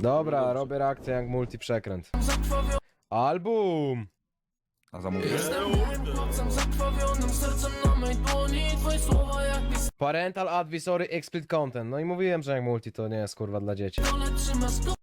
Dobra, robię reakcję jak multi przekręt. Album! A jak Parental advisory explicit content. No i mówiłem, że jak multi to nie jest kurwa dla dzieci. pistole Trzymasz go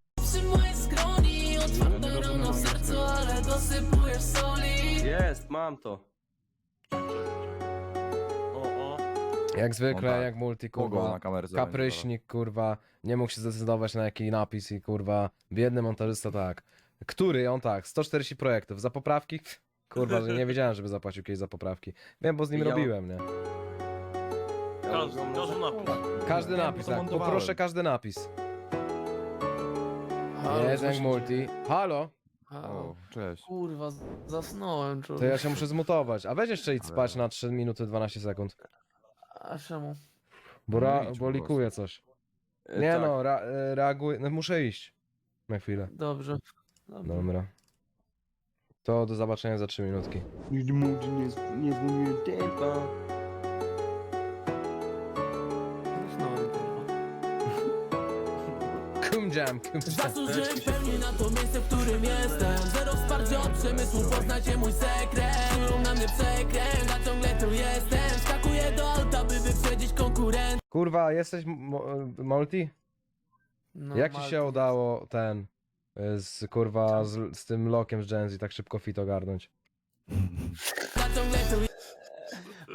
Jak zwykle, No tak. jak multi kurwa. na kamerze Kapryśnik kurwa. Nie mógł się zdecydować na jaki napis i kurwa. Biedny montażysta tak. Który? On tak. 140 projektów. Za poprawki? Kurwa, że nie wiedziałem, żeby zapłacił kiedyś za poprawki. Wiem, bo z nim Ja- robiłem, nie? Każdy, każdy napis. Każdy napis, to tak. montowałem. Poproszę każdy napis. Halo, Jest jak multi. Halo? Halo. O, cześć. Kurwa, z- zasnąłem, To człowiek. ja się muszę zmutować. A weź jeszcze idź spać na 3 minuty 12 sekund. A czemu? Bo, ra, bo likuje coś. E, Nie tak. no, ra, e, reaguję. No muszę iść. Na chwilę. Dobrze. Dobrze. Dobra. To do zobaczenia za 3 minutki. Nigdy mu nie, nie dzwoniłem tempa. Zasnąłem, kurwa. Kum jam, kum jam. Zasłużyłem pełni na to miejsce, w którym jestem Zero wsparcia od przemysłu, poznajcie mój sekret Czują na mnie przekręt, a ciągle tu jestem wyprzedzić konkurencję Kurwa, jesteś mo- multi? No, Jak ci się udało ten y, z kurwa z, z tym lokiem z Gen Z tak szybko fit ogarnąć?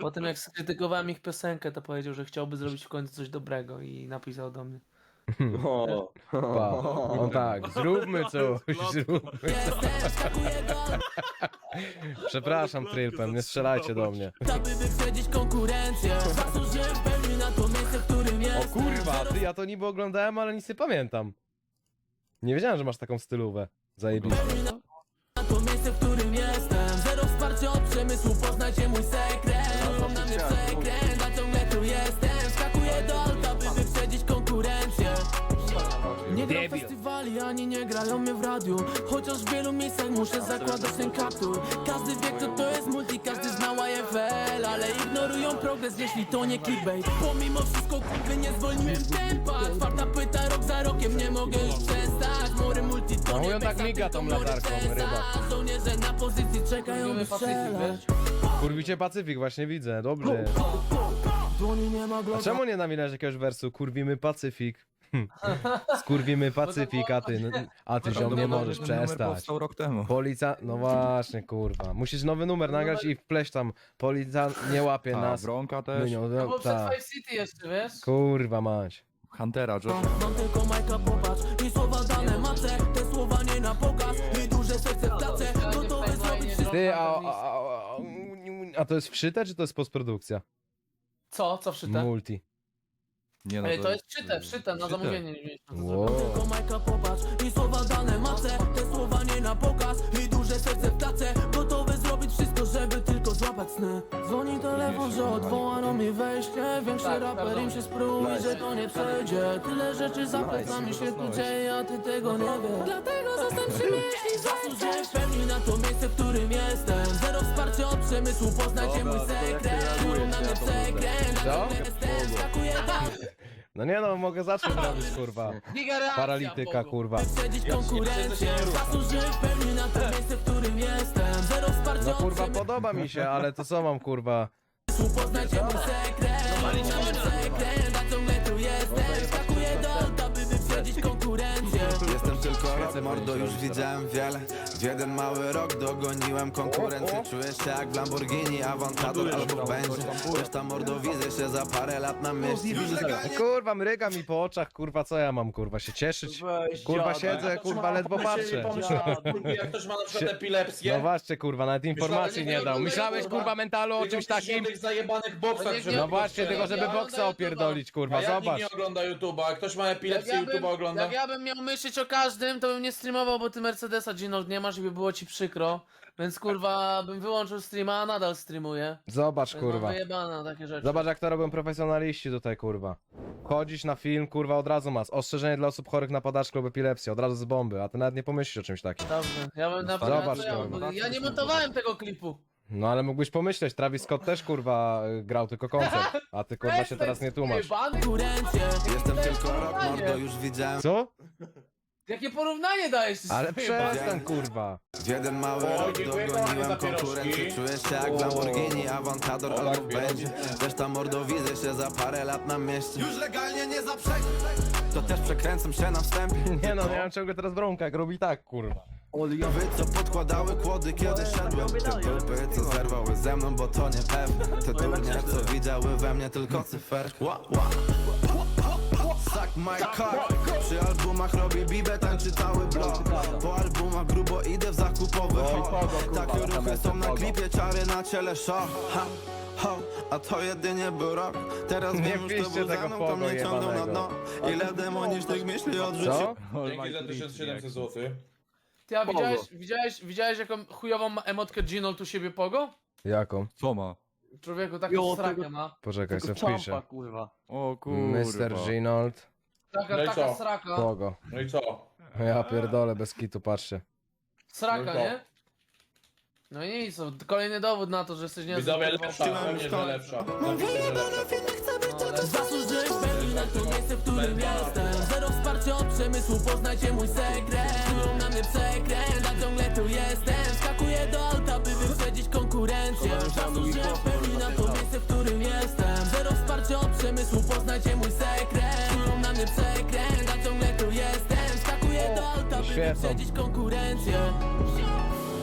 Po tym jak skrytykowałem ich piosenkę, to powiedział, że chciałby zrobić w końcu coś dobrego i napisał do mnie. O. Pa. On tak, zróbmy coś, zróbmy. jestem Skakuję Przepraszam, Trilpem, nie strzelajcie do mnie. by wyprzedzić konkurencję Zasłużyłem w pełni na to miejsce, w którym O jestem kurwa, ty ja to niby oglądałem, ale nic nie pamiętam. Nie wiedziałem, że masz taką stylówę. Zajebiście. na, to miejsce, w którym jestem Zero wsparcia od przemysłu, poznajcie mój sekret festiwali, ani nie grają mnie w radiu Chociaż w wielu miejscach muszę zakładać ten kaptur Każdy wie kto to jest multi, każdy zna YFL Ale ignorują progres, jeśli to nie clickbait Pomimo wszystko kurwy nie zwolniłem tempa Czwarta płyta rok za rokiem, nie mogę już przestać Mory multi to A nie on tak beka, miga tą latarką, ryba. Żołnierze na pozycji czekają by strzelać? Kurwicie Pacyfik, właśnie widzę, dobrze. Dłoni nie ma A gloka czemu nie nawilasz jakiegoś wersu? Kurwimy Pacyfik. Hm. Skurwimy Pacyfik, a ty, a ty ziom nie możesz numer przestać. powstał rok temu. Polica... No właśnie, kurwa. Musisz nowy numer nagrać i wpleść tam. Polica nie łapie Ta, nas. Bronka też. nie, No no, bo przed ta. Five City jeszcze, wiesz? Kurwa mać. Huntera, Josh. Mam tylko majka, popatrz I słowa dane macie Te słowa nie na pokaz I duże serce w tace Gotowe zrobić wszystko Ty, a, a, a, a, a to jest wszyte, czy to jest postprodukcja? Co? Co wszyte? Multi. Nie no, Ej, to jest wszyte, wszyte, na wszyte. zamówienie nie mieliśmy. Wow. Tylko majka, popatrz I słowa dane macie. Te słowa nie na pokaz I duże serce w tace. Gotowe zrobić wszystko, żeby tylko złapać sny. Dzwoni telefon, że odwołano mi wejście. Większy Tak, raper prawda. im się spróbuj, że to nie przejdzie. Tyle rzeczy za plecami się tu dzieje, a ty tego nie wiesz. Dlatego zostań przy mnie, jeśli Zasłużyłem w pełni na to miejsce, w którym jestem. Zero wsparcia od przemysłu, poznajcie mój sekret. Czują na mnie przekręt, Co? a ciągle jestem Skakuję do No nie no, mogę zacząć robić, kurwa. Paralityka, Bogu. kurwa. wyprzedzić konkurencję Zasłużyłem pełni na to miejsce, w którym jestem Zero wsparcia No kurwa, podoba mi się, ale to co mam, kurwa? poznajcie mój sekret mnie przekręt, a ciągle tu jestem Skakuję do auta, by wyprzedzić konkurencję Jestem tylko rok, mordo, już widziałem wiele W jeden mały rok dogoniłem konkurencję Czuję się jak w Lamborghini, Aventador albo będzie Wiesz tam mordo, widzę się za parę lat na mieście Kurwa, mryga mi po oczach, kurwa, co ja mam, kurwa, się cieszyć? Weź, Kurwa, dziadek. siedzę, A ktoś kurwa, ma- ledwo pomyśleli, patrzę. pomyśleli, Jak ktoś ma na przykład epilepsję, No właśnie, kurwa, nawet informacji nie dał. Myślałeś, kurwa. mentalu o czymś tych takim? żadnych zajebanych boksach, nie- żeby No właśnie, tylko żeby boksa opierdolić, A kurwa, jak nikt zobacz. nie ogląda YouTube'a, jak ktoś ma Jak epilepsję ja, i bym, YouTube'a ogląda? jak ja bym miał myśleć o każdym, to bym nie streamował, bo ty Mercedesa Ginold nie masz i by było ci przykro. Więc kurwa, bym wyłączył streama, a nadal streamuję. Zobacz, jest kurwa. wyjebane na takie rzeczy. Zobacz, jak to robią profesjonaliści tutaj, kurwa. Chodzisz na film, kurwa, od razu masz. Ostrzeżenie dla osób chorych na padaczkę lub epilepsję, od razu z bomby, a ty nawet nie pomyślisz o czymś takim. Dobrze, ja bym na Zobacz, ja, kurwa. ja nie montowałem tego klipu. No ale mógłbyś pomyśleć, Travis Scott też, kurwa, y, grał tylko koncert, a ty, kurwa, się teraz nie. Jebany, konkurencję Jestem tylko rok, mordo, już widziałem Co? Jakie porównanie dajesz? ty Ale przestań, kurwa. W jeden mały O, rok dziękuję dogoniłem za pierożki. konkurencję Czujesz się jak O. Lamborghini, Avantador O, albo tak, będzie Reszta mordo widzę się za parę lat na mieście Już legalnie nie zaprzeczę To też przekręcam się na wstępie Nie no, miałem ciągle teraz brąka, jak robi tak, kurwa. Wy co podkładały kłody kiedy szedłem Te dupy co zerwały ze mną, bo to niepewne Te durnie co widziały we mnie tylko cyfer Ła, ła. Suck my cock Przy albumach robię bibę, tańczy cały blok Po albumach grubo idę w zakupowy ho Takie ruchy są na klipie, czary na ciele ha, ho, A to jedynie był rok Teraz Nie wiem już to piszcie był tego ze mną, to mnie ciągnął na jebanego. dno Ile demonicznych myśli odrzucił Co? Dzięki za 1700 zł. Ty, a widziałeś, widziałeś, widziałeś jaką chujową ma emotkę Ginol tu siebie pogo? Jaką? Co ma? Człowieku, taką Jo, srakę tego- ma. Poczekaj, Tylko sobie wpiszę. czampa, kurwa. O kurwa. Mr. Ginold. Taka, No i taka co? sraka. Pogo. No i co? Ja pierdolę, bez kitu, patrzcie. Sraka, No i co? nie? No i nic, no, kolejny dowód na to, że jesteś niezły. Widzowie kurwa. lepsza, pewnie, że lepsza. Napiszcie, że lepsza. Zasłużyłeś pewnie na to miejsce, w którym jestem Zero wsparcia od przemysłu, poznajcie mój sekret Czują na mnie przekręt, a ciągle świecą. konkurencję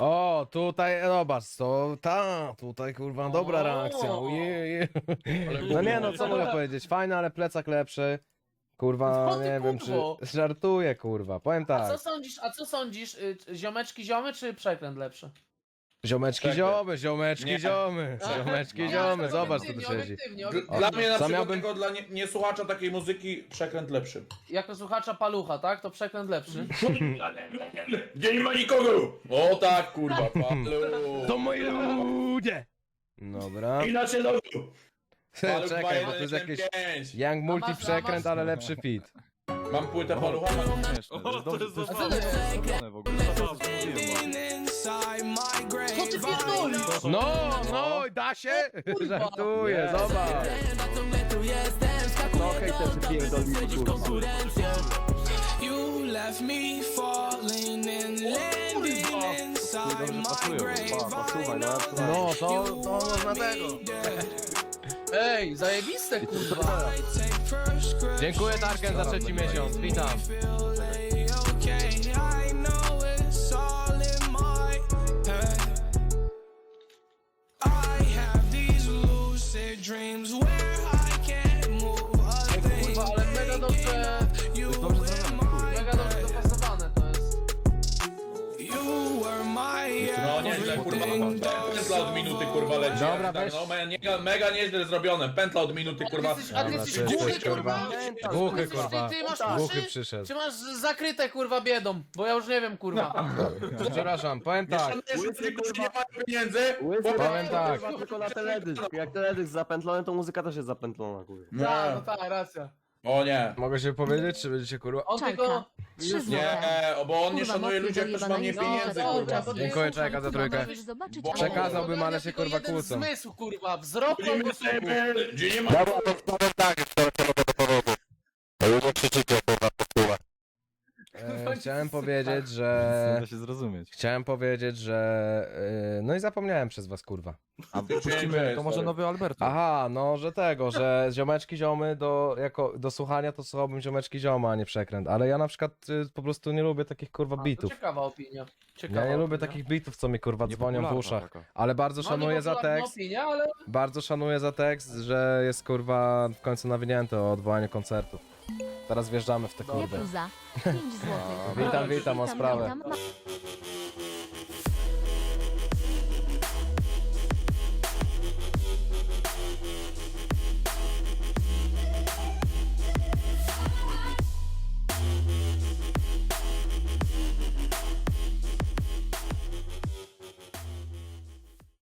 O, tutaj, zobacz, to ta, tutaj kurwa, dobra O. reakcja. Ojej. Ale No nie no, co mogę powiedzieć, fajny, ale plecak lepszy. Kurwa, No ty nie wiem czy... kurwo. Żartuję, kurwa, powiem A co tak. sądzisz, a co sądzisz, y, ziomeczki ziomy czy przekręt lepszy? Ziomeczki Czekaj. ziomy, ziomeczki Nie. ziomy, ziomeczki No, ziomy, zobacz co tu siedzi. obiektywnie, Dla- obiektywnie. Dla mnie na Sam przykład miałbym- tego, dla nie- niesłuchacza takiej muzyki, przekręt lepszy. Jako słuchacza palucha, tak? To przekręt lepszy. Gdzie nie ma nikogo! O tak, kurwa, palu. To moi ludzie! Dobra. Inaczej do Czekaj, bo to jest jakieś Young Multi masz- a przekręt, masz- ale lepszy fit. Mam płytę palucha, mam... Śmieszne, to jest dobrze, to jest A co to jest? zrobione w ogóle. Co ty pierdolisz? No, no, da się? Żartuję, zobacz. No, kurwa. You left me falling and landing inside my grave. to, to można tego. Ej, zajebiste kurwa. Dziękuję Darken za trzeci miesiąc, witam. Pętla od minuty, kurwa, leci. Dobra, tak, weź- no mega, mega nieźle zrobione, pętla od minuty, A ty kurwa. jesteś, a ty Dobra, jesteś ty głuchy kurwa. kurwa? Głuchy, Ty, kurwa. ty masz Głuchy uszy? przyszedł. Czy masz zakryte kurwa biedą? Bo ja już nie wiem kurwa. Przepraszam, powiem tak. Jeszcze kurwa, nie ma pieniędzy? Łysy, Powiem tak. kurwa, tylko na teledysk. Jak teledysk zapętlony, to muzyka też jest zapętlona, kurwa. Tak, no tak, racja. O nie. Mogę się powiedzieć, czy będziecie kurwa? On Czajka. tylko... Trzy Nie, o, bo on nie Kurwa, szanuje mocno ludzi, jak ktoś ma mniej pieniędzy, jest. kurwa. Dobra, Dziękuję, czeka za trójkę. Możesz zobaczyć, Bo- ale- Przekazałbym, ale się Tylko kurwa jeden kłócą. zmysł kurwa, wzrok Gdzie nie słuch. Gdzie nie ma... E, chciałem powiedzieć, że... Da się zrozumieć. Chciałem powiedzieć, że... e, No i zapomniałem przez was, kurwa. A puścimy, to może nowy Alberto. Aha, no, że tego, że ziomeczki ziomy do, jako, do słuchania to słuchałbym ziomeczki ziomy, a nie przekręt. Ale ja na przykład y, po prostu nie lubię takich kurwa to bitów. ciekawa opinia. Ciekawa Ja nie lubię opinia. takich bitów, co mi kurwa dzwonią w Niepopularna uszach. taka. Ale bardzo No, szanuję za niepopularna tekst. Opinia, ale Bardzo szanuję za tekst, że jest kurwa w końcu nawinięte o odwołaniu koncertu. Teraz wjeżdżamy w te kurwy. Jetuza. 5 złotych. Witam, witam, o sprawę.